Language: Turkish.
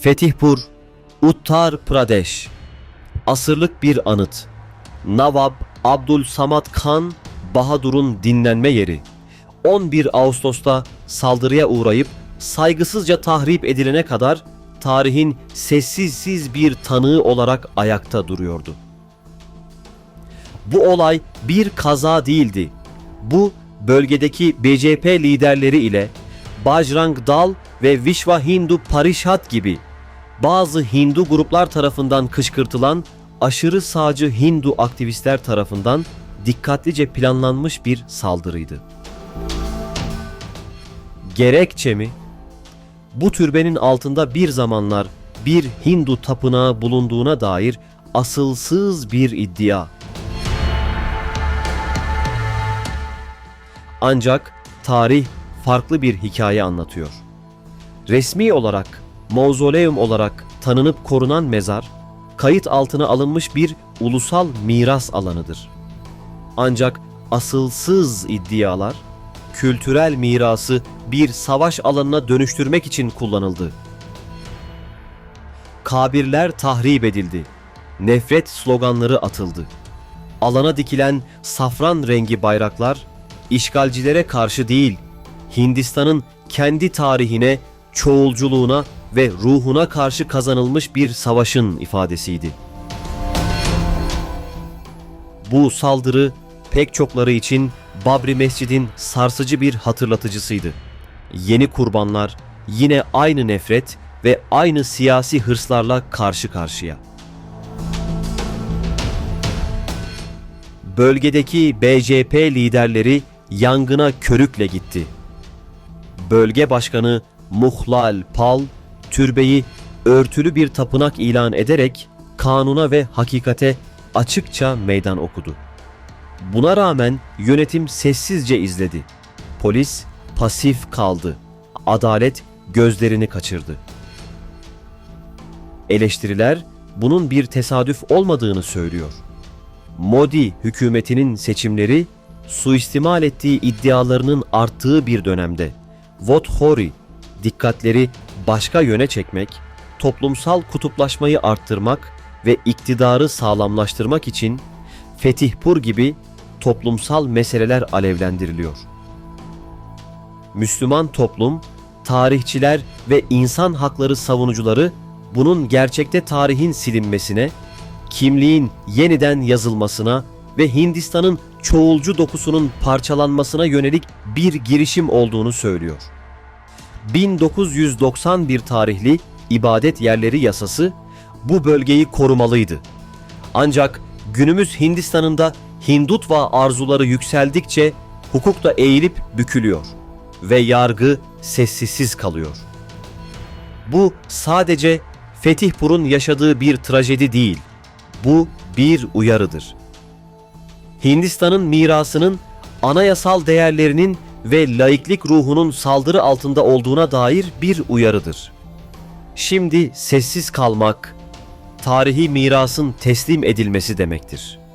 Fetihpur, Uttar Pradesh. Asırlık bir anıt. Nawab Abdul Samad Khan Bahadur'un dinlenme yeri. 11 Ağustos'ta saldırıya uğrayıp saygısızca tahrip edilene kadar tarihin sessizsiz bir tanığı olarak ayakta duruyordu. Bu olay bir kaza değildi. Bu bölgedeki BCP liderleri ile Bajrang Dal ve Vishwa Hindu Parishad gibi bazı Hindu gruplar tarafından kışkırtılan aşırı sağcı Hindu aktivistler tarafından dikkatlice planlanmış bir saldırıydı. Gerekçe mi? Bu türbenin altında bir zamanlar bir Hindu tapınağı bulunduğuna dair asılsız bir iddia. Ancak tarih farklı bir hikaye anlatıyor. Resmi olarak, mauzoleum olarak tanınıp korunan mezar, kayıt altına alınmış bir ulusal miras alanıdır. Ancak asılsız iddialar, kültürel mirası bir savaş alanına dönüştürmek için kullanıldı. Kabirler tahrip edildi. Nefret sloganları atıldı. Alana dikilen safran rengi bayraklar işgalcilere karşı değil, Hindistan'ın kendi tarihine, çoğulculuğuna ve ruhuna karşı kazanılmış bir savaşın ifadesiydi. Bu saldırı pek çokları için Babri Mescid'in sarsıcı bir hatırlatıcısıydı. Yeni kurbanlar yine aynı nefret ve aynı siyasi hırslarla karşı karşıya. Bölgedeki BCP liderleri yangına körükle gitti. Bölge başkanı Muhlal Pal, türbeyi örtülü bir tapınak ilan ederek kanuna ve hakikate açıkça meydan okudu. Buna rağmen yönetim sessizce izledi. Polis pasif kaldı. Adalet gözlerini kaçırdı. Eleştiriler bunun bir tesadüf olmadığını söylüyor. Modi hükümetinin seçimleri suistimal ettiği iddialarının arttığı bir dönemde Vothori dikkatleri başka yöne çekmek, toplumsal kutuplaşmayı arttırmak ve iktidarı sağlamlaştırmak için Fetihpur gibi toplumsal meseleler alevlendiriliyor. Müslüman toplum, tarihçiler ve insan hakları savunucuları bunun gerçekte tarihin silinmesine, kimliğin yeniden yazılmasına ve Hindistan'ın çoğulcu dokusunun parçalanmasına yönelik bir girişim olduğunu söylüyor. 1991 tarihli ibadet yerleri yasası bu bölgeyi korumalıydı. Ancak günümüz Hindistan'ında Hindutva arzuları yükseldikçe hukuk da eğilip bükülüyor ve yargı sessiz kalıyor. Bu sadece Fetihpur'un yaşadığı bir trajedi değil. Bu bir uyarıdır. Hindistan'ın mirasının anayasal değerlerinin ve laiklik ruhunun saldırı altında olduğuna dair bir uyarıdır. Şimdi sessiz kalmak, tarihi mirasın teslim edilmesi demektir.''